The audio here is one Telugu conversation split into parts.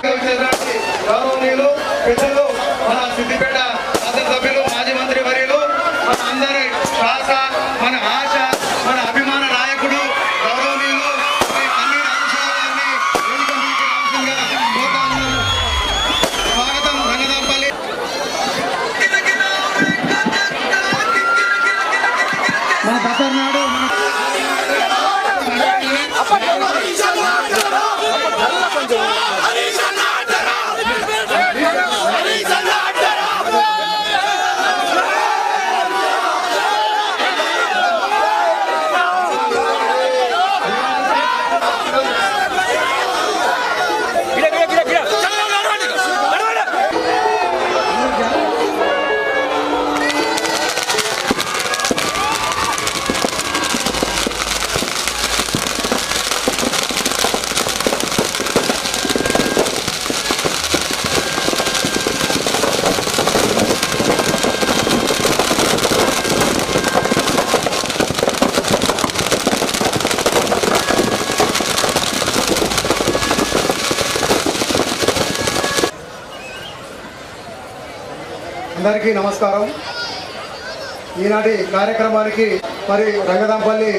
గౌరవనీయులు పెద్దలు మన సిద్దిపేట అందరికీ నమస్కారం. ఈనాటి కార్యక్రమానికి మరి రంగదాంపల్లి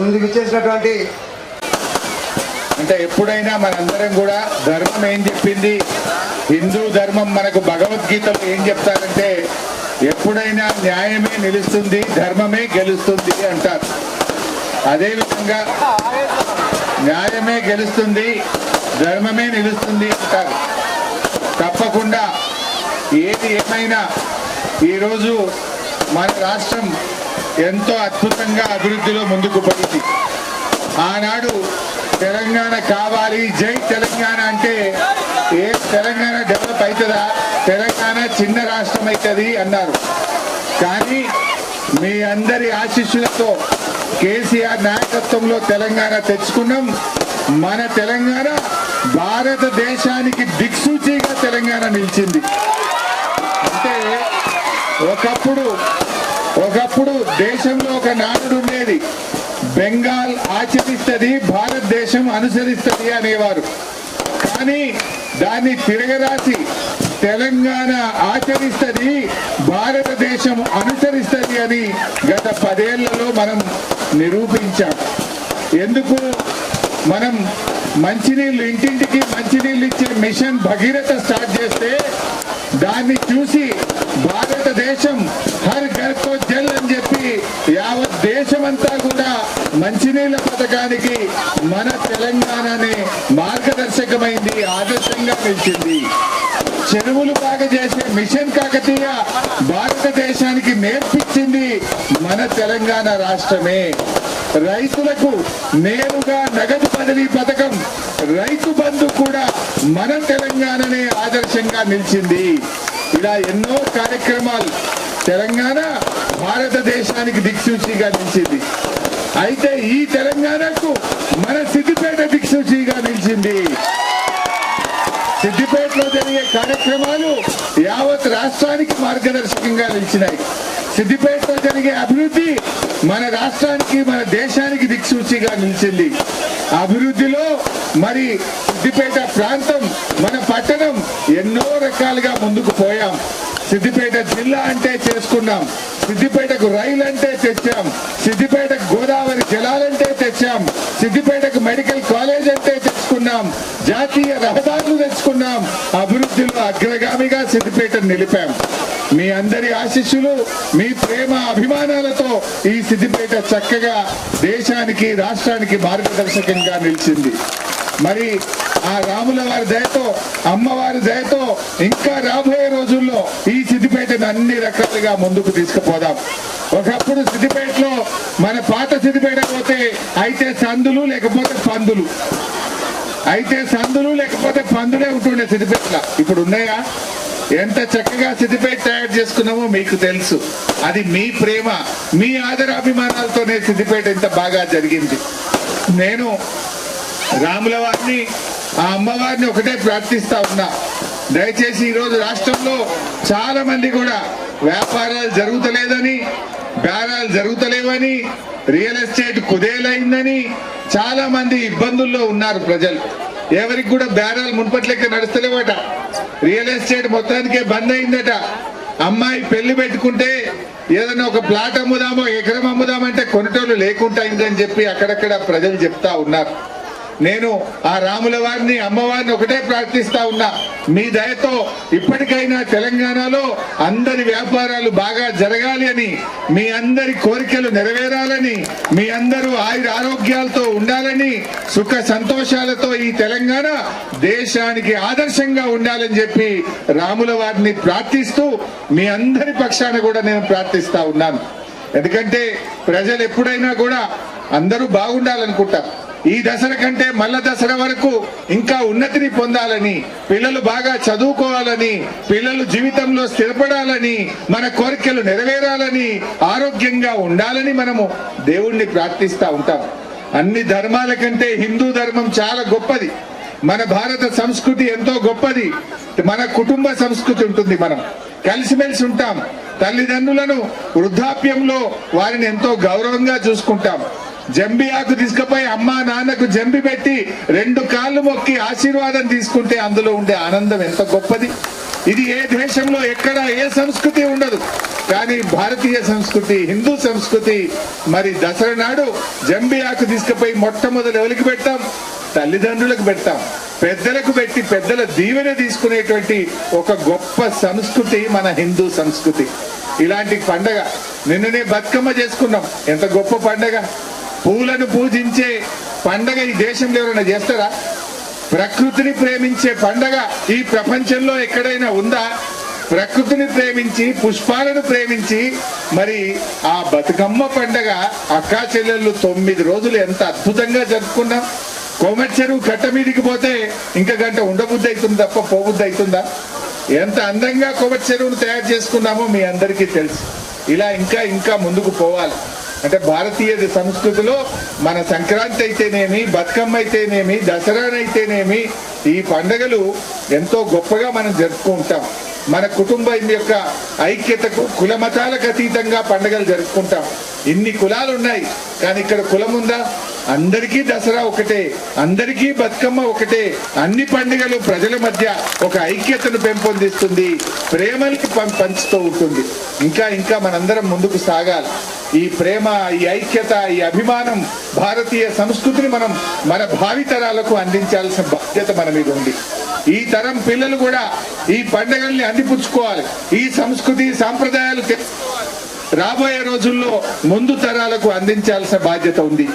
ముందుకు ఇచ్చేసినటువంటి అంటే ఎప్పుడైనా మనందరం కూడా ధర్మం ఏం చెప్పింది? హిందూ ధర్మం మనకు భగవద్గీతలు ఏం చెప్తారంటే ఎప్పుడైనా న్యాయమే నిలుస్తుంది ధర్మమే గెలుస్తుంది అంటారు. అదేవిధంగా న్యాయమే గెలుస్తుంది ధర్మమే నిలుస్తుంది అంటారు. తప్పకుండా ఏది ఏమైనా ఈరోజు మన రాష్ట్రం ఎంతో అద్భుతంగా అభివృద్ధిలో ముందుకు పడింది ఆనాడు తెలంగాణ కావాలి జై తెలంగాణ అంటే ఏ తెలంగాణ డెవలప్ అవుతుందా తెలంగాణ చిన్న రాష్ట్రం అవుతుంది అన్నారు. కానీ మీ అందరి ఆశీస్సులతో కేసీఆర్ నాయకత్వంలో తెలంగాణ తెచ్చుకున్నాం. మన తెలంగాణ భారతదేశానికి దిక్సూచిగా తెలంగాణ నిలిచింది. ఒకప్పుడు ఒకప్పుడు దేశంలో ఒక నానుడు ఉండేది. బెంగాల్ ఆచరిస్తుంది భారతదేశం అనుసరిస్తుంది అనేవారు. కానీ దాన్ని తిరగరాసి తెలంగాణ ఆచరిస్తుంది భారతదేశం అనుసరిస్తుంది అని గత పదేళ్ళలో మనం నిరూపించాం. ఎందుకు? మనం మంచినీళ్ళు ఇంటింటికి మంచినీళ్ళు ఇచ్చే మిషన్ భగీరథ స్టార్ట్ చేస్తే దాన్ని చూసి భారతదేశం హర్ ఘర్ కో జల్ అని చెప్పి యావత్ దేశమంతా కూడా మంచినీళ్ళ పథకానికి మన తెలంగాణనే మార్గదర్శకమైంది ఆదర్శంగా నిలిచింది. చెరువులు బాగా చేసే మిషన్ కాకతీయ భారతదేశానికి నేర్పించింది మన తెలంగాణ రాష్ట్రమే. రైతులకు నేరుగా నగదు బదిలీ పథకం రైతు బంధు కూడా మన తెలంగాణనే ఆదర్శంగా నిలిచింది. ఇలా ఎన్నో కార్యక్రమాలు తెలంగాణ భారతదేశానికి దిక్సూచిగా నిలిచింది. అయితే ఈ తెలంగాణకు మన సిద్దిపేట దిక్సూచిగా నిలిచింది. సిద్దిపేటలో జరిగే కార్యక్రమాలు యావత్ రాష్ట్రానికి మార్గదర్శకంగా ఇచ్చినాయి. సిద్దిపేటలో జరిగే అభివృద్ధి మన రాష్ట్రానికి మన దేశానికి దిక్సూచిగా నిలిచింది. అభివృద్ధిలో మరి సిద్దిపేట ప్రాంతం మన పట్టణం ఎన్నో రకాలుగా ముందుకు పోయాం. సిద్దిపేట జిల్లా అంటే చేసుకున్నాం. సిద్దిపేటకు రైలు అంటే తెచ్చాం. సిద్దిపేటకు గోదావరి జలాలంటే తెచ్చాం. సిద్దిపేటకు మెడికల్ కాలేజ్ అంటే తెచ్చుకున్నాం. జాతీయ రహదారులు అభివృద్ధిలో అగ్రగామిగా సిద్దిపేటను నిలిపాం. మీ అందరి ఆశీస్సులు మీ ప్రేమ అభిమానాలతో ఈ సిద్దిపేట చక్కగా దేశానికి రాష్ట్రానికి మార్గదర్శకంగా నిలిచింది. మరి ఆ రాముల వారి దయతో అమ్మవారి దయతో ఇంకా రాబోయే రోజుల్లో ఈ సిద్దిపేటను అన్ని రకాలుగా ముందుకు తీసుకుపోదాం. ఒకప్పుడు సిద్దిపేటలో మన పాత సిద్దిపేట పోతే అయితే సందులు లేకపోతే పందులు. అయితే సందులు లేకపోతే పందులే ఉంటుండే సిద్దిపేటలో. ఇప్పుడు ఉన్నాయా? ఎంత చక్కగా సిద్దిపేట తయారు చేసుకున్నామో మీకు తెలుసు. అది మీ ప్రేమ మీ ఆదరాభిమానాలతోనే సిద్దిపేట ఇంత బాగా జరిగింది. నేను రాముల వారిని ఆ అమ్మవారిని ఒకటే ప్రార్థిస్తా ఉన్నా. దయచేసి ఈరోజు రాష్ట్రంలో చాలా మంది కూడా వ్యాపారాలు జరుగుతలేదని బేరాలు జరుగుతలేవని రియల్ ఎస్టేట్ కుదేలైందని చాలా మంది ఇబ్బందుల్లో ఉన్నారు ప్రజలు. ఎవరికి కూడా బేరాలు మున్పట్లెక్క నడుస్తలేవట. రియల్ ఎస్టేట్ మొత్తానికే బంద్ అయిందట. అమ్మాయి పెళ్ళి పెట్టుకుంటే ఏదైనా ఒక ప్లాట్ అమ్ముదామో ఎకరం అమ్ముదామంటే కొనటోళ్ళు లేకుండా అయిందని చెప్పి అక్కడక్కడ ప్రజలు చెప్తా ఉన్నారు. నేను ఆ రాముల వారిని అమ్మవారిని ఒకటే ప్రార్థిస్తా ఉన్నా. మీ దయతో ఇప్పటికైనా తెలంగాణలో అందరి వ్యాపారాలు బాగా జరగాలి అని మీ అందరి కోరికలు నెరవేరాలని మీ అందరూ ఆయుర ఆరోగ్యాలతో ఉండాలని సుఖ సంతోషాలతో ఈ తెలంగాణ దేశానికి ఆదర్శంగా ఉండాలని చెప్పి రాముల వారిని ప్రార్థిస్తూ మీ అందరి పక్షాన కూడా నేను ప్రార్థిస్తా ఉన్నాను. ఎందుకంటే ప్రజలు ఎప్పుడైనా కూడా అందరూ బాగుండాలనుకుంటారు. ఈ దశల కంటే మల్ల దసరా వరకు ఇంకా ఉన్నతిని పొందాలని పిల్లలు బాగా చదువుకోవాలని పిల్లలు జీవితంలో స్థిరపడాలని మన కోరికలు నెరవేరాలని ఆరోగ్యంగా ఉండాలని మనము దేవుణ్ణి ప్రార్థిస్తా ఉంటాం. అన్ని ధర్మాల కంటే హిందూ ధర్మం చాలా గొప్పది. మన భారత సంస్కృతి ఎంతో గొప్పది. మన కుటుంబ సంస్కృతి ఉంటుంది మనం. కలిసిమెలిసి ఉంటాం. తల్లిదండ్రులను వృద్ధాప్యంలో వారిని ఎంతో గౌరవంగా చూసుకుంటాం. జంబి ఆకు తీసుకుపోయి అమ్మా నాన్నకు జంబి పెట్టి రెండు కాళ్ళు మొక్కి ఆశీర్వాదం తీసుకుంటే అందులో ఉండే ఆనందం ఎంత గొప్పది. ఇది ఏ దేశంలో ఎక్కడ ఏ సంస్కృతి ఉండదు. కానీ భారతీయ సంస్కృతి హిందూ సంస్కృతి మరి దసరా నాడు జంబి ఆకు తీసుకుపోయి మొట్టమొదలు ఎవరికి పెడతాం? తల్లిదండ్రులకు పెడతాం. పెద్దలకు పెట్టి పెద్దల దీవెన తీసుకునేటువంటి ఒక గొప్ప సంస్కృతి మన హిందూ సంస్కృతి. ఇలాంటి పండగ నిన్ననే బతుకమ్మ చేసుకున్నాం. ఎంత గొప్ప పండగ. పూలను పూజించే పండగ ఈ దేశంలో ఎవరైనా చేస్తారా? ప్రకృతిని ప్రేమించే పండగ ఈ ప్రపంచంలో ఎక్కడైనా ఉందా? ప్రకృతిని ప్రేమించి పుష్పాలను ప్రేమించి మరి ఆ బతుకమ్మ పండగ అక్కా చెల్లెళ్ళు తొమ్మిది రోజులు ఎంత అద్భుతంగా జరుపుకున్నాం? కోమటి చెరువు కట్ట మీదికి పోతే ఇంకా గంట ఉండబుద్ధి అవుతుంది తప్ప పోబుద్ధి అవుతుందా? ఎంత అందంగా కోమటి చెరువును తయారు చేసుకున్నామో మీ అందరికీ తెలుసు. ఇలా ఇంకా ఇంకా ముందుకు పోవాలి. అంటే భారతీయ సంస్కృతిలో మన సంక్రాంతి అయితేనేమి బతుకమ్మ అయితేనేమి దసరానైతేనేమి ఈ పండగలు ఎంతో గొప్పగా మనం జరుపుకుంటాం. మన కుటుంబం యొక్క ఐక్యతకు కుల మతాలకు అతీతంగా పండగలు జరుపుకుంటాం. ఇన్ని కులాలు ఉన్నాయి కానీ ఇక్కడ కులం ఉందా? అందరికీ దసరా ఒకటే అందరికీ బతుకమ్మ ఒకటే అన్ని పండుగలు ప్రజల మధ్య ఒక ఐక్యతను పెంపొందిస్తుంది ప్రేమలకి పం- పంచుతూ ఉంటుంది. ఇంకా ఇంకా మనందరం ముందుకు సాగాలి. ఈ ప్రేమ ఈ ఐక్యత ఈ అభిమానం భారతీయ సంస్కృతిని మనం మన భావితరాలకు అందించాల్సిన బాధ్యత మన మీద ఉంది. ఈ తరం పిల్లలు కూడా ఈ పండుగల్ని అందిపుచ్చుకోవాలి. ఈ సంస్కృతి సాంప్రదాయాలు రాబోయే రోజుల్లో ముందు తరాలకు అందించాల్సిన బాధ్యత ఉంది.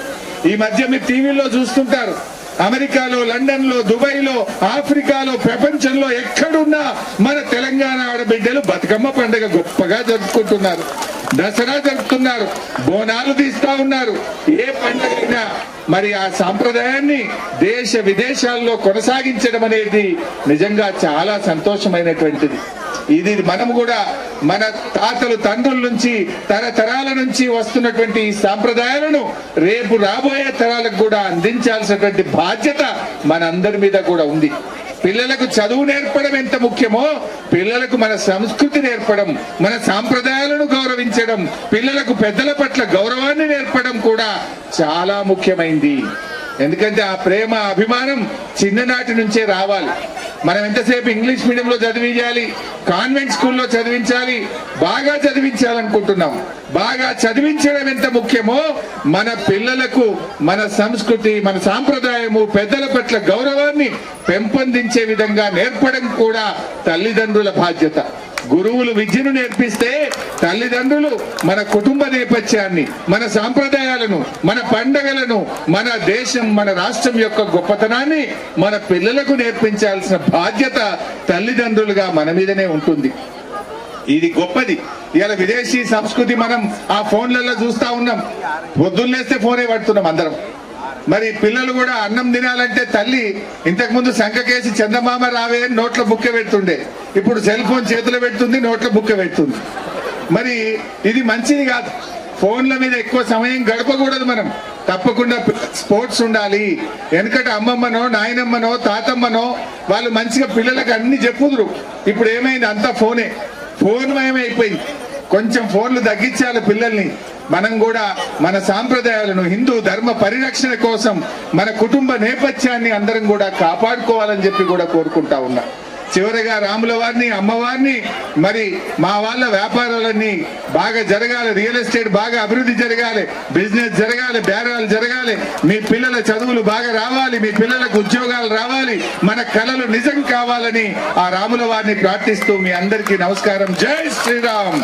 ఈ మధ్య మీరు టీవీలో చూస్తుంటారు. అమెరికాలో లండన్లో దుబాయ్లో ఆఫ్రికాలో ప్రపంచంలో ఎక్కడున్నా మన తెలంగాణ ఆడబిడ్డలు బతుకమ్మ పండుగ గొప్పగా జరుపుకుంటున్నారు. దసరా జరుపుతున్నారు. బోనాలు తీస్తా ఉన్నారు. ఏ పండుగైనా మరి ఆ సాంప్రదాయాన్ని దేశ విదేశాల్లో కొనసాగించడం అనేది నిజంగా చాలా సంతోషమైనటువంటిది. ఇది మనం కూడా మన తాతలు తండ్రుల నుంచి తరతరాల నుంచి వస్తున్నటువంటి ఈ సాంప్రదాయాలను రేపు రాబోయే తరాలకు కూడా అందించాల్సినటువంటి బాధ్యత మనందరి మీద కూడా ఉంది. పిల్లలకు చదువు నేర్పడం ఎంత ముఖ్యమో పిల్లలకు మన సంస్కృతి నేర్పడం మన సాంప్రదాయాలను గౌరవించడం పిల్లలకు పెద్దల పట్ల గౌరవాన్ని నేర్పడం కూడా చాలా ముఖ్యమైంది. ఎందుకంటే ఆ ప్రేమ అభిమానం చిన్ననాటి నుంచే రావాలి. మనం ఎంతసేపు ఇంగ్లీష్ మీడియంలో చదివించాలి? కాన్వెంట్ స్కూల్లో చదివించాలి? బాగా చదివించాలనుకుంటున్నాం. బాగా చదివించడం ఎంత ముఖ్యమో మన పిల్లలకు మన సంస్కృతి మన సాంప్రదాయము పెద్దల పట్ల గౌరవాన్ని పెంపొందించే విధంగా నేర్పడం కూడా తల్లిదండ్రుల బాధ్యత. గురువులు విద్యను నేర్పిస్తే తల్లిదండ్రులు మన కుటుంబ నేపథ్యాన్ని మన సాంప్రదాయాలను మన పండగలను మన దేశం మన రాష్ట్రం యొక్క గొప్పతనాన్ని మన పిల్లలకు నేర్పించాల్సిన బాధ్యత తల్లిదండ్రులుగా మన మీదనే ఉంటుంది. ఇది గొప్పది. ఇలా విదేశీ సంస్కృతి మనం ఆ ఫోన్లలో చూస్తా ఉన్నాం. పొద్దున్నేస్తే ఫోనే పడుతున్నాం అందరం. మరి పిల్లలు కూడా అన్నం తినాలంటే తల్లి ఇంతకుముందు సంఖకేసి చందమామ రావే అని నోట్లో బుక్క పెడుతుండే. ఇప్పుడు సెల్ ఫోన్ చేతిలో పెడుతుంది నోట్లో బుక్క పెడుతుంది. మరి ఇది మంచిది కాదు. ఫోన్ల మీద ఎక్కువ సమయం గడపకూడదు మనం. తప్పకుండా స్పోర్ట్స్ ఉండాలి. వెనకట అమ్మమ్మనో నాయనమ్మనో తాతమ్మనో వాళ్ళు మంచిగా పిల్లలకు అన్ని చెప్పుదురు. ఇప్పుడు ఏమైంది? అంతా ఫోనే. ఫోన్ మయమైపోయింది. కొంచెం ఫోన్లు తగ్గించాలి పిల్లల్ని. మనం కూడా మన సాంప్రదాయాలను హిందూ ధర్మ పరిరక్షణ కోసం మన కుటుంబ నేపథ్యాన్ని అందరం కూడా కాపాడుకోవాలని చెప్పి కూడా కోరుకుంటా ఉన్నా. చివరిగా రాముల వారిని అమ్మవారిని మరి మా వాళ్ళ వ్యాపారాలన్నీ బాగా జరగాలి. రియల్ ఎస్టేట్ బాగా అభివృద్ధి జరగాలి. బిజినెస్ జరగాలి బేరాలు జరగాలి. మీ పిల్లల చదువులు బాగా రావాలి మీ పిల్లలకు ఉద్యోగాలు రావాలి. మన కళలు నిజం కావాలని ఆ రాముల వారిని ప్రార్థిస్తూ మీ అందరికీ నమస్కారం. జై శ్రీరామ్!